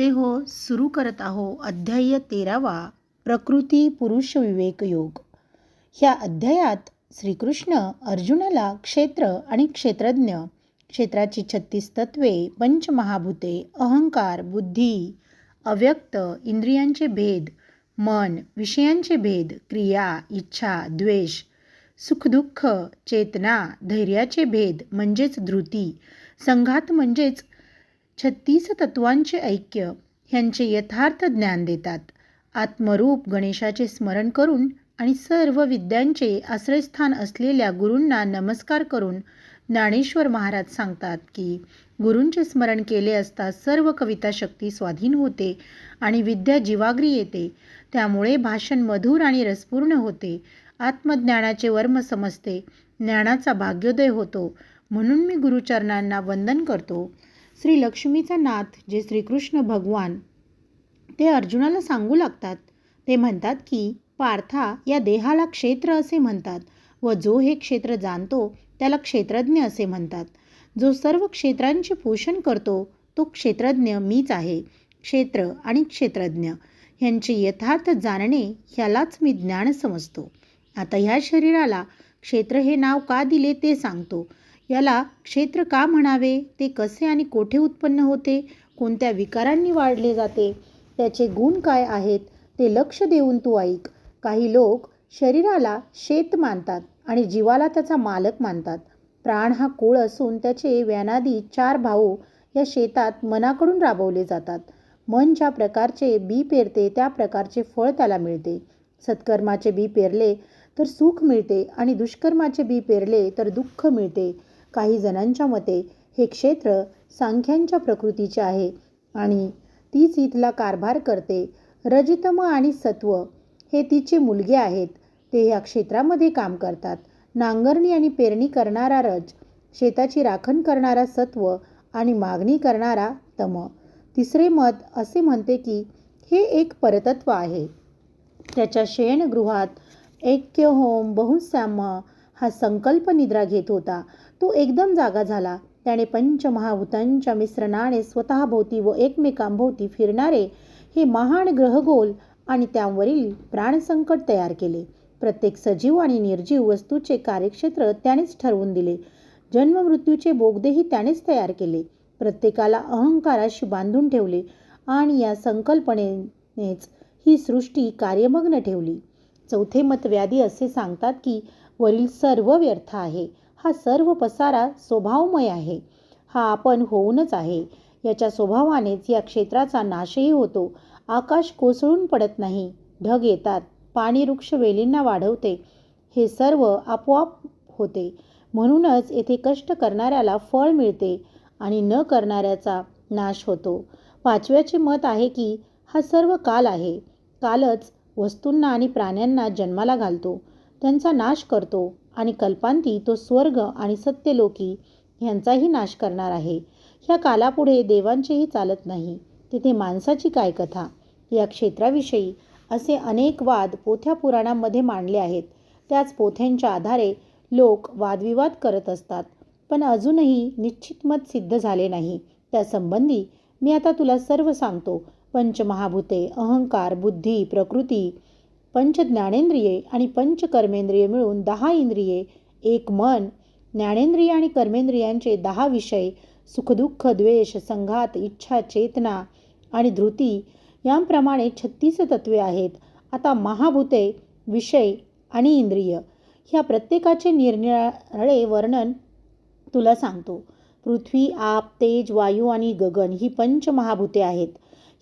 ते हो सुरू करत आहो अध्याय तेरावा प्रकृती पुरुष विवेक योग. ह्या अध्यायात श्रीकृष्ण अर्जुनाला क्षेत्र आणि क्षेत्रज्ञ क्षेत्राची छत्तीस तत्वे पंचमहाभूते अहंकार बुद्धी अव्यक्त इंद्रियांचे भेद मन विषयांचे भेद क्रिया इच्छा द्वेष सुखदुःख चेतना धैर्याचे भेद म्हणजेच धृती संघात म्हणजेच छत्तीस तत्वांचे ऐक्य ह्यांचे यथार्थ ज्ञान देतात. आत्मरूप गणेशाचे स्मरण करून आणि सर्व विद्यांचे आश्रयस्थान असलेल्या गुरूंना नमस्कार करून ज्ञानेश्वर महाराज सांगतात की गुरूंचे स्मरण केले असता सर्व कविता शक्ती स्वाधीन होते आणि विद्या जीवाग्री येते. त्यामुळे भाषण मधुर आणि रसपूर्ण होते. आत्मज्ञानाचे वर्म समजते. ज्ञानाचा भाग्योदय होतो. म्हणून मी गुरुचरणांना वंदन करतो. श्री लक्ष्मीचा नाथ जे श्रीकृष्ण भगवान. ते अर्जुनाला सांगू लागतात. ते म्हणतात की पार्था या देहाला क्षेत्र असे म्हणतात व जो हे क्षेत्र जाणतो त्याला क्षेत्रज्ञ असे म्हणतात. जो सर्व क्षेत्रांचे पोषण करतो तो क्षेत्रज्ञ मीच आहे. क्षेत्र आणि क्षेत्रज्ञ ह्यांचे यथार्थ जाणणे ह्यालाच मी ज्ञान समजतो. आता ह्या शरीराला क्षेत्र हे नाव का दिले ते सांगतो. याला क्षेत्र का म्हणावे? ते कसे आणि कोठे उत्पन्न होते? कोणत्या विकारांनी वाढले जाते? त्याचे गुण काय आहेत? ते लक्ष देऊन तू ऐक. काही लोक शरीराला शेत मानतात आणि जीवाला त्याचा मालक मानतात. प्राण हा कुळ असून त्याचे व्यानादी चार भाऊ या शेतात मनाकडून राबवले जातात. मन ज्या प्रकारचे बी पेरते त्या प्रकारचे फळ त्याला मिळते. सत्कर्माचे बी पेरले तर सुख मिळते आणि दुष्कर्माचे बी पेरले तर दुःख मिळते. काही जणांच्या मते हे क्षेत्र सांख्यांच्या प्रकृतीचे आहे आणि तीच इथला कारभार करते. रजतम आणि सत्व हे तिचे मुलगे आहेत. ते ह्या क्षेत्रामध्ये काम करतात. नांगरणी आणि पेरणी करणारा रज शेताची राखण करणारा सत्व आणि मागणी करणारा तम. तिसरे मत असे म्हणते की हे एक परतत्व आहे. त्याच्या शयनगृहात ऐक्य होम बहुश्याम हा संकल्प निद्रा घेत होता. तो एकदम जागा झाला. त्याने पंचमहाभूतांच्या मिश्रणाने स्वतःभोवती व एकमेकांभोवती फिरणारे हे महान ग्रहगोल आणि त्यावरील प्राणसंकट तयार केले. प्रत्येक सजीव आणि निर्जीव वस्तूचे कार्यक्षेत्र त्यानेच ठरवून दिले. जन्ममृत्यूचे बोगदेही त्यानेच तयार केले. प्रत्येकाला अहंकाराशी बांधून ठेवले आणि या संकल्पनेनेच ही सृष्टी कार्यमग्न ठेवली. चौथे मतव्याधी असे सांगतात की वरील सर्व व्यर्थ आहे. हा सर्व पसारा स्वभावमय आहे. हा आपण होऊनच आहे. याच्या स्वभावानेच या क्षेत्राचा नाशही होतो. आकाश कोसळून पडत नाही. ढग येतात. पाणी वृक्ष वेलींना वाढवते. हे सर्व आपोआप होते. म्हणूनच येथे कष्ट करणाऱ्याला फळ मिळते आणि न करणाऱ्याचा नाश होतो. पाचव्याचे मत आहे की हा सर्व काल आहे. कालच वस्तूंना आणि प्राण्यांना जन्माला घालतो. त्यांचा नाश करतो. आणि कल्पांती तो स्वर्ग आणि सत्यलोकी ह्यांचाही नाश करणार आहे. ह्या कालापुढे देवांचेही चालत नाही. तिथे माणसाची काय कथा? या क्षेत्राविषयी असे अनेक वाद पोथ्या पुराणांमध्ये मांडले आहेत. त्याच पोथ्यांच्या आधारे लोक वादविवाद करत असतात. पण अजूनही निश्चित मत सिद्ध झाले नाही. त्यासंबंधी मी आता तुला सर्व सांगतो. पंचमहाभूते अहंकार बुद्धी प्रकृती पंच ज्ञानेंद्रिये आणि पंच कर्मेंद्रिये मिळून दहा इंद्रिये एक मन ज्ञानेंद्रिय आणि कर्मेंद्रियांचे दहा विषय सुखदुःख द्वेष संघात इच्छा चेतना आणि धृती यांप्रमाणे छत्तीस तत्वे आहेत. आता महाभूते विषय आणि इंद्रिय ह्या प्रत्येकाचे निरनिराळे वर्णन तुला सांगतो. पृथ्वी आप तेज वायू आणि गगन ही पंचमहाभूते आहेत.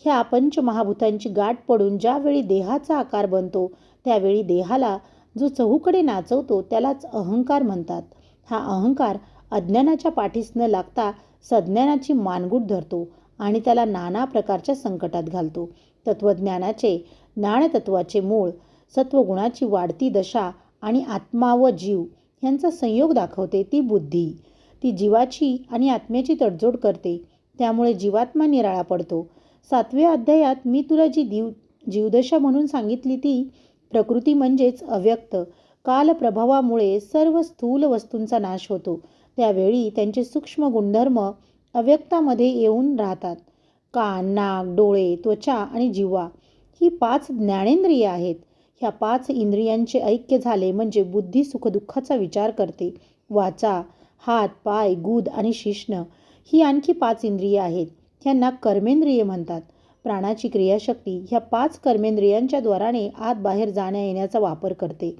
ह्या पंचमहाभूतांची गाठ पडून ज्यावेळी देहाचा आकार बनतो त्यावेळी देहाला जो चहूकडे नाचवतो त्यालाच अहंकार म्हणतात. हा अहंकार अज्ञानाच्या पाठीस न लागता सज्ञानाची मानगूट धरतो आणि त्याला नाना प्रकारच्या संकटात घालतो. तत्त्वज्ञानाचे ज्ञानतत्वाचे मूळ सत्वगुणाची वाढती दशा आणि आत्मा व जीव यांचा संयोग दाखवते ती बुद्धी. ती जीवाची आणि आत्म्याची तडजोड करते. त्यामुळे जीवात्मा निराळा पडतो. सातव्या अध्यायात मी तुला जी दिव जीवदशा म्हणून सांगितली ती प्रकृती म्हणजेच अव्यक्त. कालप्रभावामुळे सर्व स्थूल वस्तूंचा नाश होतो. त्यावेळी त्यांचे सूक्ष्म गुणधर्म अव्यक्तामध्ये येऊन राहतात. कान नाक डोळे त्वचा आणि जिव्हा ही पाच ज्ञानेंद्रिय आहेत. ह्या पाच इंद्रियांचे ऐक्य झाले म्हणजे बुद्धी सुखदुःखाचा विचार करते. वाचा हात पाय गुद आणि शिश्न ही आणखी पाच इंद्रिये आहेत. ह्यांना कर्मेंद्रिय म्हणतात. प्राणाची क्रियाशक्ती ह्या पाच कर्मेंद्रियांच्या द्वाराने आत बाहेर जाण्या येण्याचा वापर करते.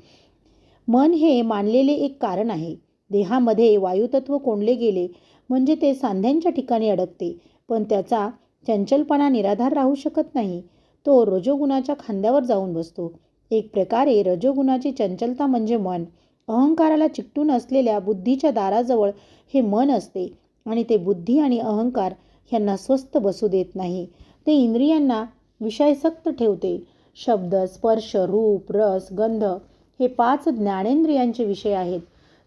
मन हे मानलेले एक कारण आहे. देहामध्ये वायुतत्व कोंडले गेले म्हणजे ते सांध्यांच्या ठिकाणी अडकते पण त्याचा चंचलपणा निराधार राहू शकत नाही. तो रजोगुणाच्या खांद्यावर जाऊन बसतो. एक प्रकारे रजोगुणाची चंचलता म्हणजे मन. अहंकाराला चिकटून असलेल्या बुद्धीच्या दाराजवळ हे मन असते आणि ते बुद्धी आणि अहंकार ह्यांना स्वस्थ बसू देत नाही. ते इंद्रियांना विषयसक्त ठेवते. शब्द स्पर्श रूप रस गंध हे पाच ज्ञानेंद्रियांचे विषय आहेत.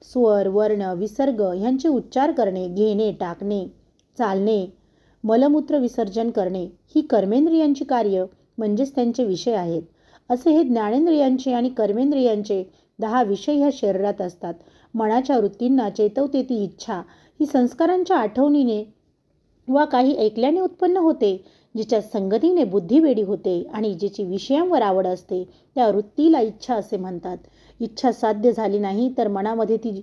स्वर वर्ण विसर्ग ह्यांचे उच्चार करणे घेणे टाकणे चालणे मलमूत्र विसर्जन करणे ही कर्मेंद्रियांची कार्य म्हणजेच त्यांचे विषय आहेत. असे हे ज्ञानेंद्रियांचे आणि कर्मेंद्रियांचे दहा विषय ह्या शरीरात असतात. मनाच्या वृत्तींना चेतवते ती इच्छा. ही संस्कारांच्या आठवणीने वा काही ऐकल्याने उत्पन्न होते जिच्या संगतीने बुद्धिवेडी होते आणि जिची विषयांवर आवड असते त्या वृत्तीला इच्छा असे म्हणतात. इच्छा साध्य झाली नाही तर मनामध्ये ती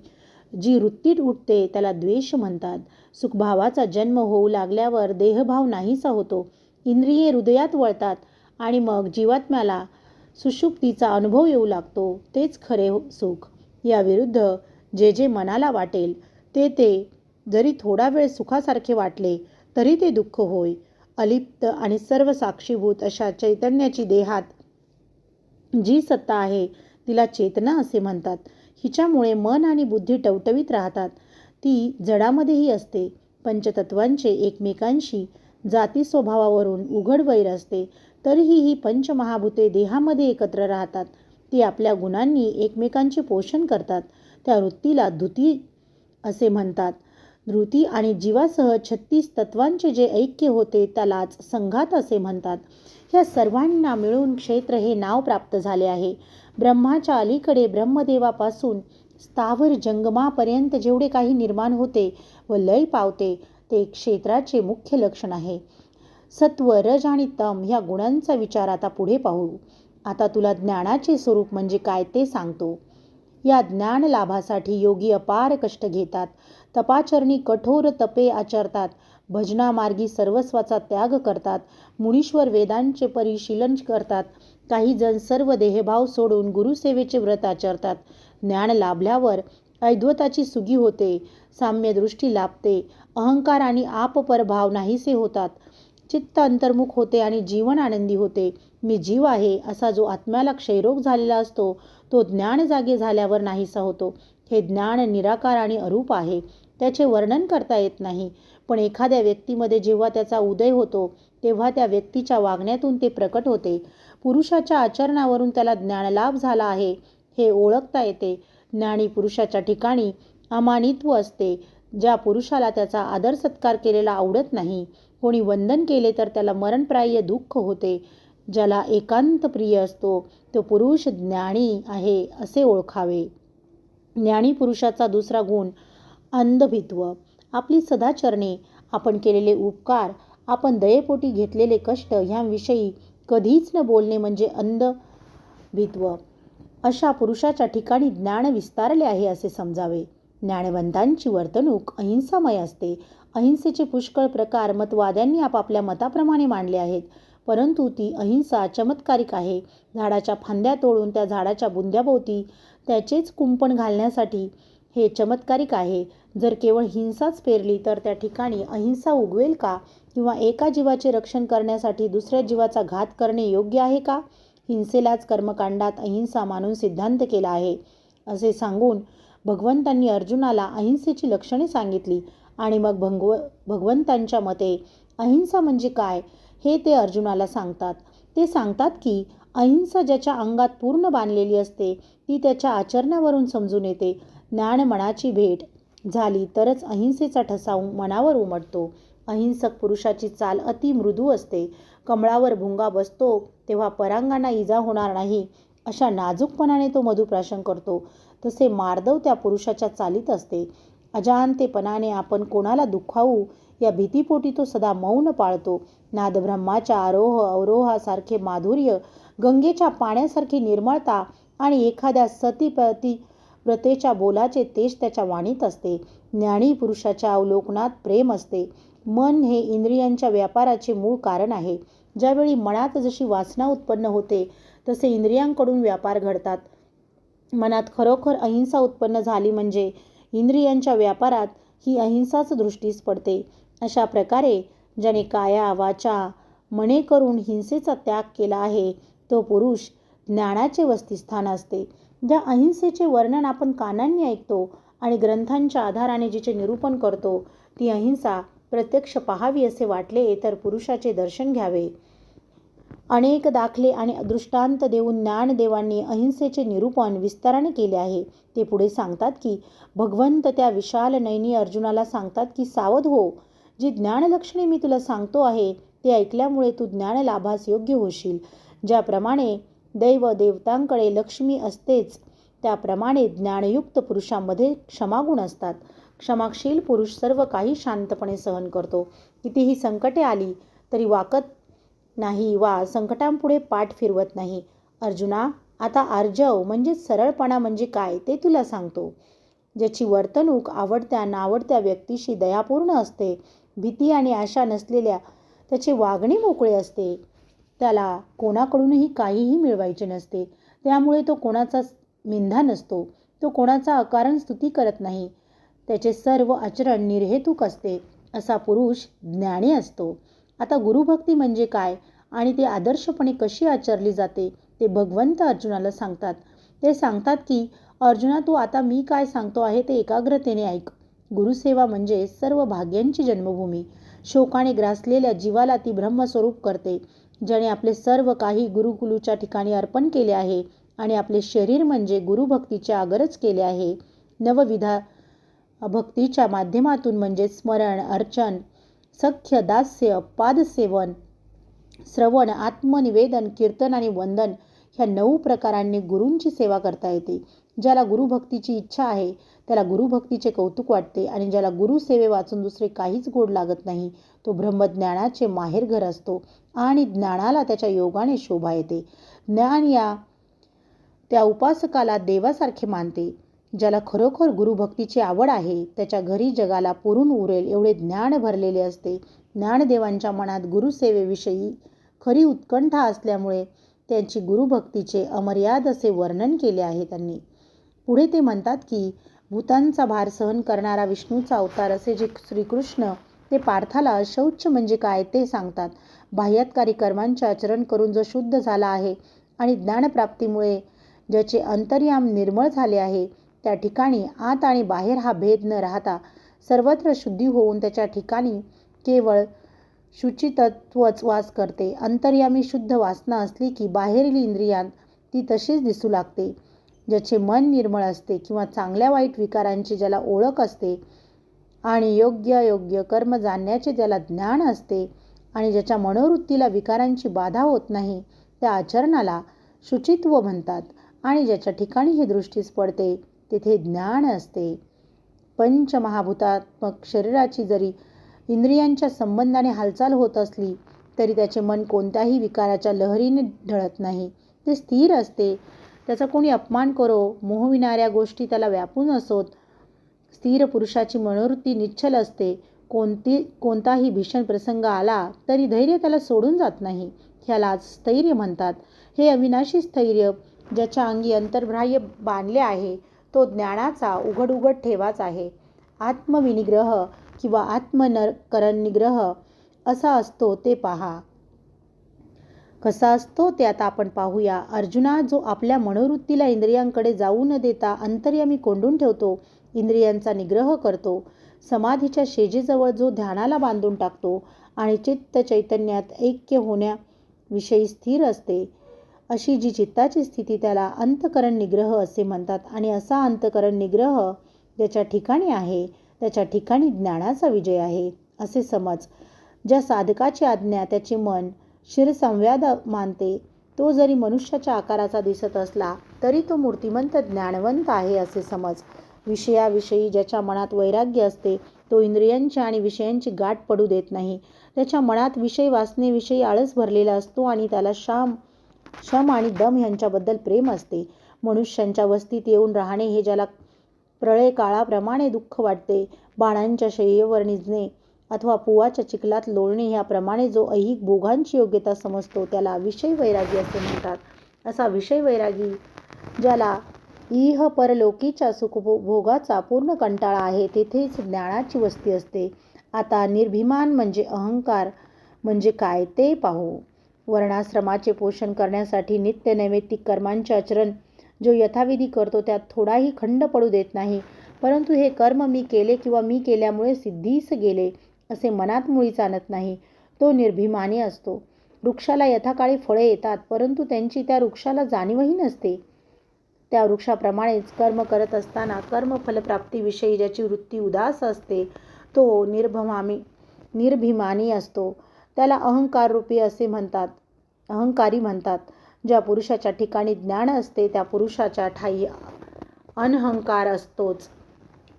जी वृत्ती उठते त्याला द्वेष म्हणतात. सुखभावाचा जन्म होऊ लागल्यावर देहभाव नाहीसा होतो. इंद्रिये हृदयात वळतात आणि मग जीवात्म्याला सुषुप्तीचा अनुभव येऊ लागतो. तेच खरे सुख. याविरुद्ध जे जे मनाला वाटेल ते ते जरी थोडा वेळ सुखासारखे वाटले तरी ते दुःख होय. अलिप्त आणि सर्व साक्षीभूत अशा चैतन्याची देहात जी सत्ता आहे तिला चेतना असे म्हणतात. हिच्यामुळे मन आणि बुद्धी टवटवीत राहतात. ती जडामध्येही असते. पंचतत्वांचे एकमेकांशी जाती स्वभावावरून उघड वैर असते. तरीही ही पंचमहाभूते देहामध्ये एकत्र राहतात. ती आपल्या गुणांनी एकमेकांचे पोषण करतात. त्या वृत्तीला धुती असे म्हणतात. धृती आणि जीवासह छत्तीस तत्वांचे जे ऐक्य होते त्यालाच संघात असे म्हणतात. ह्या सर्वांना मिळून क्षेत्र हे नाव प्राप्त झाले आहे. ब्रह्माच्या अलीकडे ब्रह्मदेवापासून स्थावर जंगमापर्यंत जेवढे काही निर्माण होते व लय पावते ते क्षेत्राचे मुख्य लक्षण आहे. सत्व रज आणि तम ह्या गुणांचा विचार आता पुढे पाहू. आता तुला ज्ञानाचे स्वरूप म्हणजे काय ते सांगतो. या ज्ञान लाभासाठी योगी अपार कष्ट घेतात. तपाचरणी कठोर तपे आचरतात. भजनामार्गी सर्वस्वाचा त्याग करतात. मुनीश्वर वेदांचे परिशीलन करतात. काही जण सर्व देहभाव सोडून गुरुसेवेचे व्रत आचरतात. ज्ञान लाभल्यावर ऐद्वताची सुगी होते. साम्यदृष्टी लाभते. अहंकार आणि आपपरभाव नाहीसे होतात. चित्त अंतर्मुख होते आणि जीवन आनंदी होते. मी जीव आहे असा जो आत्म्याला क्षयरोग झालेला असतो तो ज्ञान जागे झाल्यावर नाहीसा होतो. हे ज्ञान निराकार आणि अरूप आहे. त्याचे वर्णन करता येत नाही. पण एखाद्या व्यक्तीमध्ये जेव्हा त्याचा उदय होतो तेव्हा त्या व्यक्तीच्या वागण्यातून ते प्रकट होते. पुरुषाच्या आचरणावरून त्याला ज्ञानलाभ झाला आहे हे ओळखता येते. ज्ञानी पुरुषाच्या ठिकाणी अमानित्व असते. ज्या पुरुषाला त्याचा आदर सत्कार केलेला आवडत नाही कोणी वंदन केले तर त्याला मरणप्राय दुःख होते. ज्याला एकांत प्रिय असतो तो पुरुष ज्ञानी आहे असे ओळखावे. ज्ञानी पुरुषाचा दुसरा गुण अंधभित्व. आपली सदाचरणे आपण केलेले उपकार आपण दयेपोटी घेतलेले कष्ट ह्यांविषयी कधीच न बोलणे म्हणजे अंधभित्व. अशा पुरुषाच्या ठिकाणी ज्ञान विस्तारले आहे असे समजावे. ज्ञानवंतांची वर्तणूक अहिंसामय असते. अहिंसेचे पुष्कळ प्रकार मतवाद्यांनी आपापल्या मताप्रमाणे मांडले आहेत. परंतु ती अहिंसा चमत्कारिक आहे. झाडाच्या फांद्या तोडून त्या झाडाच्या बुंद्याभोवती त्याचेच कुंपण घालण्यासाठी हे चमत्कारिक आहे. जर केवळ हिंसाच पेरली तर त्या ठिकाणी अहिंसा उगवेल का? किंवा एका जीवाचे रक्षण करण्यासाठी दुसऱ्या जीवाचा घात करणे योग्य आहे का? हिंसेलाच कर्मकांडात अहिंसा मानून सिद्धांत केला आहे. असे सांगून भगवंतांनी अर्जुनाला अहिंसेची लक्षणे सांगितली आणि मग भगव भगवंतांच्या मते अहिंसा म्हणजे काय? हे ते अर्जुनाला सांगतात. ते सांगतात की अहिंसा ज्याच्या अंगात पूर्ण बांधलेली असते ती त्याच्या आचरणावरून समजून येते. ज्ञान मनाची भेट झाली तरच अहिंसेचा ठसा मनावर उमटतो. अहिंसक पुरुषाची चाल अति मृदू असते. कमळावर भुंगा बसतो तेव्हा परांगांना इजा होणार नाही अशा नाजूकपणाने तो मधुप्राशन करतो. तसे मार्दव त्या पुरुषाच्या चालीत असते. अजानतेपणाने आपण कोणाला दुखावू या भीतीपोटी तो सदा मौन पाळतो. नादब्रह्माच्या आरोह अवरोहासारखे माधुर्य गंगेच्या पाण्यासारखी निर्मळता आणि एखाद्या सतीपती व्रतेच्या बोलाचे तेज त्याच्या वाणीत असते. ज्ञानी पुरुषाच्या अवलोकनात प्रेम असते. मन हे इंद्रियांच्या व्यापाराचे मूळ कारण आहे. ज्यावेळी मनात जशी वासना उत्पन्न होते तसे इंद्रियांकडून व्यापार घडतात. मनात खरोखर अहिंसा उत्पन्न झाली म्हणजे इंद्रियांच्या व्यापारात ही अहिंसाच दृष्टीस पडते. अशा प्रकारे ज्याने काया वाचा मने करून हिंसेचा त्याग केला आहे तो पुरुष ज्ञानाचे वस्तिस्थान असते. ज्या अहिंसेचे वर्णन आपण कानांनी ऐकतो आणि ग्रंथांच्या आधाराने जिचे निरूपण करतो ती अहिंसा प्रत्यक्ष पाहावी असे वाटले तर पुरुषाचे दर्शन घ्यावे. अनेक दाखले आणि दृष्टांत देऊन ज्ञानदेवांनी अहिंसेचे निरूपण विस्ताराने केले आहे. ते पुढे सांगतात की भगवंत त्या विशाल नयनी अर्जुनाला सांगतात की सावध हो जी ज्ञानलक्षणे मी तुला सांगतो आहे ते ऐकल्यामुळे तू ज्ञानलाभास योग्य होशील. ज्याप्रमाणे दैव देवतांकडे लक्ष्मी असतेच त्याप्रमाणे ज्ञानयुक्त पुरुषांमध्ये क्षमागुण असतात. क्षमाशील पुरुष सर्व काही शांतपणे सहन करतो. कितीही संकटे आली तरी वाकत नाही वा संकटांपुढे पाठ फिरवत नाही. अर्जुना आता आर्जव म्हणजे सरळपणा म्हणजे काय ते तुला सांगतो. ज्याची वर्तणूक आवडत्या नावडत्या व्यक्तीशी दयापूर्ण असते भीती आणि आशा नसलेल्या त्याचे वागणे मोकळे असते. त्याला कोणाकडूनही काहीही मिळवायचे नसते. त्यामुळे तो कोणाचा मिंधा नसतो. तो कोणाचा अकारण स्तुती करत नाही. त्याचे सर्व आचरण निर्हेतुक असते. असा पुरुष ज्ञानी असतो. आता गुरुभक्ती म्हणजे काय? आणि ते आदर्शपणे कशी आचरली जाते? ते भगवंत अर्जुनाला सांगतात. ते सांगतात की अर्जुना तू आता मी काय सांगतो आहे ते एकाग्रतेने ऐक. गुरुसेवा म्हणजे सर्व भाग्यांची जन्मभूमी. शोकाने ग्रासलेल्या जीवाला ती ब्रह्मस्वरूप करते ज्याने आपले सर्व काही गुरुकुलूच्या ठिकाणी अर्पण केले आहे आणि आपले शरीर म्हणजे गुरुभक्तीचे आगरच केले आहे. नवविधा भक्तीच्या माध्यमातून म्हणजे स्मरण अर्चन सख्य दास्य पादसेवन श्रवण आत्मनिवेदन कीर्तन आणि वंदन ह्या नऊ प्रकारांनी गुरूंची सेवा करता येते ज्याला गुरुभक्तीची इच्छा आहे. त्याला गुरुभक्तीचे कौतुक वाटते आणि ज्याला गुरुसेवे वाचून दुसरे काहीच गोड लागत नाही तो ब्रह्मज्ञानाचे माहेरघर असतो आणि ज्ञानाला त्याच्या योगाने शोभा येते. ज्ञान या त्या उपासकाला देवासारखे मानते ज्याला खरोखर गुरुभक्तीची आवड आहे त्याच्या घरी जगाला पुरून उरेल एवढे ज्ञान भरलेले असते. ज्ञानदेवांच्या मनात गुरुसेवेविषयी खरी उत्कंठा असल्यामुळे त्यांची गुरुभक्तीचे अमर्याद असे वर्णन केले आहे त्यांनी. पुढे ते म्हणतात की भूतांचा भार सहन करणारा विष्णूचा अवतार असे जे श्रीकृष्ण ते पार्थाला शौच म्हणजे काय ते सांगतात. बाह्यातकारी कर्मांचे आचरण करून जो शुद्ध झाला आहे आणि ज्ञानप्राप्तीमुळे ज्याचे अंतर्याम निर्मळ झाले आहे त्या ठिकाणी आत आणि बाहेर हा भेद न राहता सर्वत्र शुद्धी होऊन त्याच्या ठिकाणी केवळ शुचितत्वच वास करते. अंतर्यामी शुद्ध वासना असली की बाहेरील इंद्रियात ती तशीच दिसू लागते. ज्याचे मन निर्मळ असते किंवा चांगल्या वाईट विकारांची ज्याला ओळख असते आणि योग्य योग्य कर्म जाणण्याचे ज्याला ज्ञान असते आणि ज्याच्या मनोवृत्तीला विकारांची बाधा होत नाही त्या आचरणाला शुचित्व म्हणतात आणि ज्याच्या ठिकाणी ही दृष्टीस पडते तेथे ज्ञान असते. पंचमहाभूतात्मक शरीराची जरी इंद्रियांच्या संबंधाने हालचाल होत असली तरी त्याचे मन कोणत्याही विकाराच्या लहरीने ढळत नाही ते स्थिर असते त्याचा कोणी अपमान करो मोहविणाऱ्या गोष्टी त्याला व्यापून असोत. स्थिर पुरुषाची मनोवृत्ती निश्चल असते. कोणती कोणताही भीषण प्रसंग आला तरी धैर्य त्याला सोडून जात नाही. ह्याला स्थैर्य म्हणतात. हे अविनाशी स्थैर्य ज्याच्या अंगी अंतर्बाह्य बांधले आहे तो ज्ञानाचा उघड उघड ठेवाच आहे. आत्मविनिग्रह किंवा आत्मनकरण निग्रह असा असतो ते पहा. कसा असतो ते आता आपण पाहूया. अर्जुना जो आपल्या मनोवृत्तीला इंद्रियांकडे जाऊ न देता अंतर्यामी कोंडून ठेवतो इंद्रियांचा निग्रह करतो. समाधीच्या शेजेजवळ जो ध्यानाला बांधून टाकतो आणि चित्त चैतन्यात ऐक्य होण्याविषयी स्थिर असते अशी जी चित्ताची स्थिती त्याला अंतकरण निग्रह असे म्हणतात आणि असा अंतकरण निग्रह ज्याच्या ठिकाणी आहे त्याच्या ठिकाणी ज्ञानाचा विजय आहे असे समज. ज्या साधकाची आज्ञा त्याचे मन शिरसंव्याद मानते. तो जरी मनुष्याच्या आकाराचा दिसत असला तरी तो मूर्तिमंत ज्ञानवंत आहे असे समज. विषयाविषयी ज्याच्या मनात वैराग्य असते तो इंद्रियांची आणि विषयांची गाठ पडू देत नाही. त्याच्या मनात विषय वासनेविषयी आळस भरलेला असतो आणि त्याला शाम शम आणि दम यांच्याबद्दल प्रेम असते. मनुष्यांच्या वस्तीत येऊन राहणे हे ज्याला प्रळय काळाप्रमाणे दुःख वाटते बाणांच्या शय्येवर निजणे अथवा पुवाच्या चिखलात लोळणे ह्याप्रमाणे जो ऐहिक भोगांची योग्यता समजतो त्याला विषय वैरागी असे म्हणतात. असा विषय वैरागी ज्याला इह परलोकीच्या सुखभोगाचा पूर्ण कंटाळा आहे तेथेच ज्ञानाची वस्ती असते. आता निर्भिमान म्हणजे अहंकार म्हणजे काय ते पाहू. वर्णाश्रमाचे पोषण करण्यासाठी नित्य नैमित्तिक कर्मांचे आचरण जो यथाविधी करतो त्यात थोडाही खंड पडू देत नाही. परंतु हे कर्म मी केले किंवा मी केल्यामुळे सिद्धीस गेले असे मनात मुळीच आणत नाही. तो निर्भिमानी असतो. वृक्षाला यथाकाळी फळे येतात परंतु त्यांची त्या वृक्षाला जाणीवही नसते. त्या वृक्षाप्रमाणेच कर्म करत असताना कर्मफलप्राप्तीविषयी ज्याची वृत्ती उदास असते तो निर्भमामी निर्भिमानी असतो. त्याला अहंकार रूपी असे म्हणतात अहंकारी म्हणतात. ज्या पुरुषाच्या ठिकाणी ज्ञान असते त्या पुरुषाच्या ठाई अनहंकार असतोच.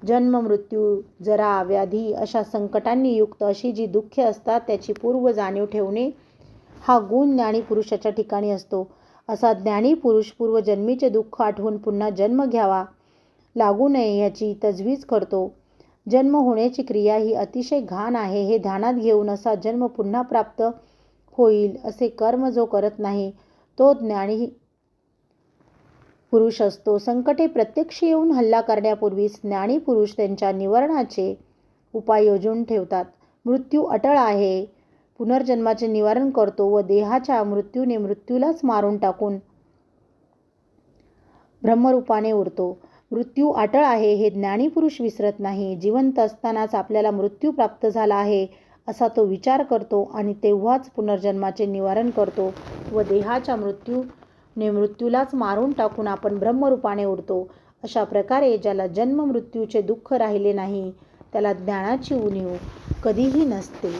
जन्म मृत्यू जरा व्याधी अशा संकटांनी युक्त अशी जी दुःखे असतात त्याची पूर्व जाणीव ठेवणे हा गुण ज्ञानी पुरुषाच्या ठिकाणी असतो. असा ज्ञानी पुरुष पूर्वजन्मीचे दुःख आठवून पुन्हा जन्म घ्यावा लागू नये याची तजवीज करतो. जन्म होण्याची क्रिया ही अतिशय घाण आहे हे ध्यानात घेऊन असा जन्म पुन्हा प्राप्त होईल असे कर्म जो करत नाही तो ज्ञानी पुरुष असतो. संकटे प्रत्यक्ष येऊन हल्ला करण्यापूर्वीच ज्ञानी पुरुष त्यांच्या निवारणाचे उपाय योजून ठेवतात. मृत्यू अटळ आहे. पुनर्जन्माचे निवारण करतो व देहाच्या मृत्यूने मृत्यूलाच मारून टाकून ब्रह्मरूपाने उरतो. मृत्यू अटळ आहे हे ज्ञानी पुरुष विसरत नाही. जिवंत असतानाच आपल्याला मृत्यू प्राप्त झाला आहे असा तो विचार करतो आणि तेव्हाच पुनर्जन्माचे निवारण करतो व देहाच्या मृत्यू ने मृत्यूलाच मारून टाकून आपण ब्रह्मरूपाने उडतो. अशा प्रकारे ज्याला जन्म मृत्यूचे दुःख राहिले नाही त्याला ज्ञानाची उणीव कधीही नसते.